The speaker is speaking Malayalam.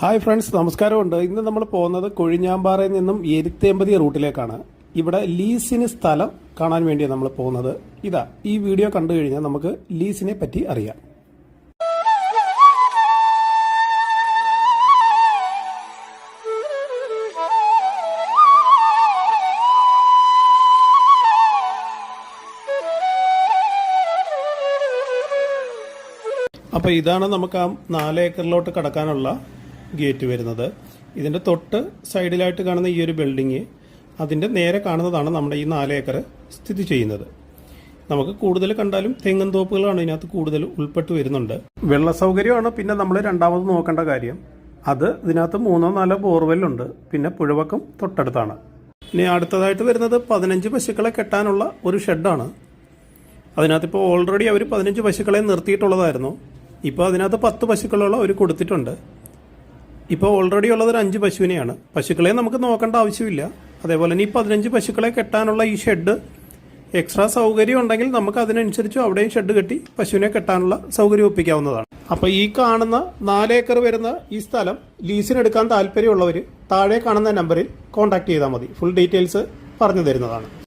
ഹായ് ഫ്രണ്ട്സ് നമസ്കാരമുണ്ട്. ഇന്ന് നമ്മൾ പോകുന്നത് കൊഴിഞ്ഞാമ്പാറയിൽ നിന്നും എരുത്തേമ്പതി റൂട്ടിലേക്കാണ്. ഇവിടെ ലീസിന് സ്ഥലം കാണാൻ വേണ്ടിയാണ് നമ്മൾ പോകുന്നത്. ഇതാ ഈ വീഡിയോ കണ്ടു കഴിഞ്ഞാൽ നമുക്ക് ലീസിനെ പറ്റി അറിയാം. അപ്പോൾ ഇതാണ് നമുക്ക് ആ നാല് ഏക്കറിലോട്ട് കടക്കാനുള്ള ഗേറ്റ് വരുന്നത്. ഇതിന്റെ തൊട്ട് സൈഡിലായിട്ട് കാണുന്ന ഈ ഒരു ബിൽഡിങ് അതിന്റെ നേരെ കാണുന്നതാണ് നമ്മുടെ ഈ നാല് ഏക്കർ സ്ഥിതി ചെയ്യുന്നത്. നമുക്ക് കൂടുതൽ കണ്ടാലും തെങ്ങൻ തോപ്പുകളാണ് ഇതിനകത്ത് കൂടുതൽ ഉൾപ്പെട്ട് വരുന്നുണ്ട്. വെള്ള സൗകര്യമാണ് പിന്നെ നമ്മൾ രണ്ടാമത് നോക്കേണ്ട കാര്യം. അത് ഇതിനകത്ത് മൂന്നോ നാലോ ബോർവെല്ലുണ്ട് പിന്നെ പുഴവക്കം തൊട്ടടുത്താണ്. ഇനി അടുത്തതായിട്ട് വരുന്നത് പതിനഞ്ച് പശുക്കളെ കെട്ടാനുള്ള ഒരു ഷെഡാണ്. അതിനകത്ത് ഇപ്പോൾ ഓൾറെഡി അവർ പതിനഞ്ച് പശുക്കളെ നിർത്തിയിട്ടുള്ളതായിരുന്നു. ഇപ്പോൾ അതിനകത്ത് പത്ത് പശുക്കളുള്ള അവർ കൊടുത്തിട്ടുണ്ട്. ഇപ്പോൾ ഓൾറെഡി ഉള്ളത് ഒരു അഞ്ച് പശുവിനെയാണ്. പശുക്കളെ നമുക്ക് നോക്കേണ്ട ആവശ്യമില്ല. അതേപോലെ തന്നെ ഈ പതിനഞ്ച് പശുക്കളെ കെട്ടാനുള്ള ഈ ഷെഡ് എക്സ്ട്രാ സൗകര്യം ഉണ്ടെങ്കിൽ നമുക്ക് അതിനനുസരിച്ച് അവിടെയും ഷെഡ് കെട്ടി പശുവിനെ കെട്ടാനുള്ള സൗകര്യം ഒപ്പിക്കാവുന്നതാണ്. അപ്പോൾ ഈ കാണുന്ന നാല് ഏക്കർ വരുന്ന ഈ സ്ഥലം ലീസിനെടുക്കാൻ താല്പര്യമുള്ളവർ താഴെ കാണുന്ന നമ്പറിൽ കോൺടാക്ട് ചെയ്താൽ മതി. ഫുൾ ഡീറ്റെയിൽസ് പറഞ്ഞു തരുന്നതാണ്